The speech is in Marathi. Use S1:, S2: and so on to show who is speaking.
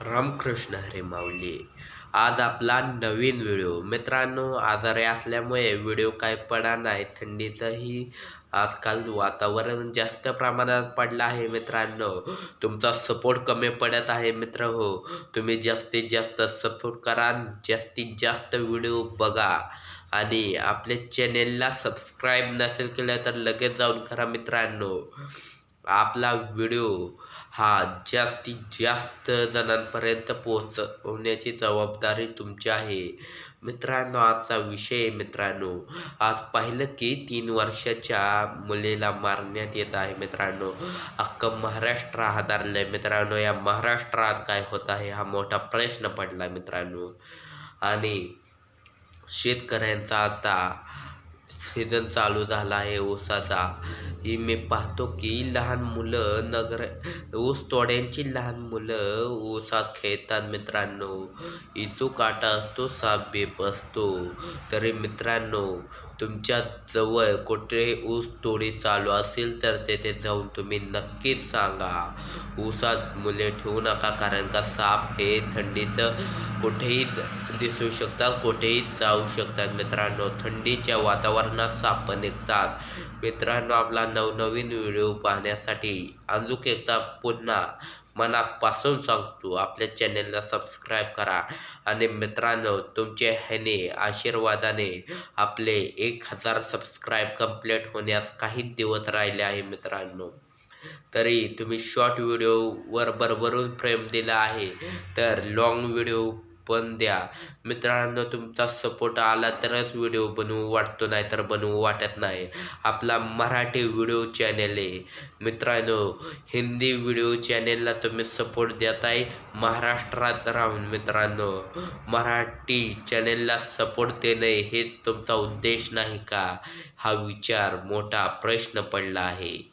S1: रामकृष्ण हरे माऊली. आज आपला नवीन व्हिडिओ. मित्रांनो आजारी असल्यामुळे व्हिडिओ काय पडा नाही. थंडीचंही आजकाल वातावरण जास्त प्रमाणात पडलं आहे मित्रांनो. तुमचा सपोर्ट कमी पडत आहे मित्र हो. तुम्ही जास्तीत जास्त सपोर्ट करा जास्तीत जास्त व्हिडिओ बघा. आणि आपल्या चॅनेलला सबस्क्राईब नसेल केलं तर लगेच जाऊन करा मित्रांनो. आपला व्हिडिओ हा जास्तीत जास्त जणांपर्यंत पोहोचवण्याची जबाबदारी तुमची आहे. मित्रांनो आजचा विषय मित्रांनो आज पाहिलं की तीन वर्षाच्या मुलीला मारण्यात येत आहे मित्रांनो. अख्खं महाराष्ट्र हादरलंय मित्रांनो. या महाराष्ट्रात काय होत आहे हा मोठा प्रश्न पडला मित्रांनो. आणि शेतकऱ्यांचा आता सीझन चालू झाला आहे ऊसाचा. ही मी पाहतो की लहान मुलं नगर ऊस तोड्यांची लहान मुलं ऊसात खेळतात मित्रांनो. इचू काटा असतो साप बेप असतो. तरी मित्रांनो तुमच्या जवळ कुठे ऊस तोडी चालू असेल तर तेथे जाऊन तुम्ही नक्कीच सांगा. ऊसात मुले ठेवू नका कारण का साप हे थंडीचं कुठेही दिसू शकतात कुठेही जाऊ शकतात. मित्रांनो थंडीच्या वातावरणात साप निघतात. मित्रांनो आपला नवनवीन व्हिडिओ पाहण्यासाठी अजून एकदा पुन्हा मनापासून सांगतो आपल्या चॅनेलला सबस्क्राईब करा. आणि मित्रांनो तुमच्या ह्याने आशीर्वादाने आपले एक हजार सबस्क्राईब कंप्लीट होण्यास काही दिवस राहिले आहे मित्रांनो. तरी तुम्ही शॉर्ट व्हिडिओवर भरभरून फ्रेम दिला आहे तर लॉंग व्हिडिओ पण द्या. मित्रांनो तुमचा सपोर्ट आला तरच व्हिडिओ बनवू वाटतो नाही तर बनवू वाटत नाही. आपला मराठी व्हिडिओ चॅनेल आहे. मित्रांनो हिंदी व्हिडिओ चॅनेलला तुम्ही सपोर्ट देताय महाराष्ट्रात राहून मित्रांनो मराठी चॅनेलला सपोर्ट देणे हे तुमचा उद्देश नाही का? हा विचार मोठा प्रश्न पडला आहे.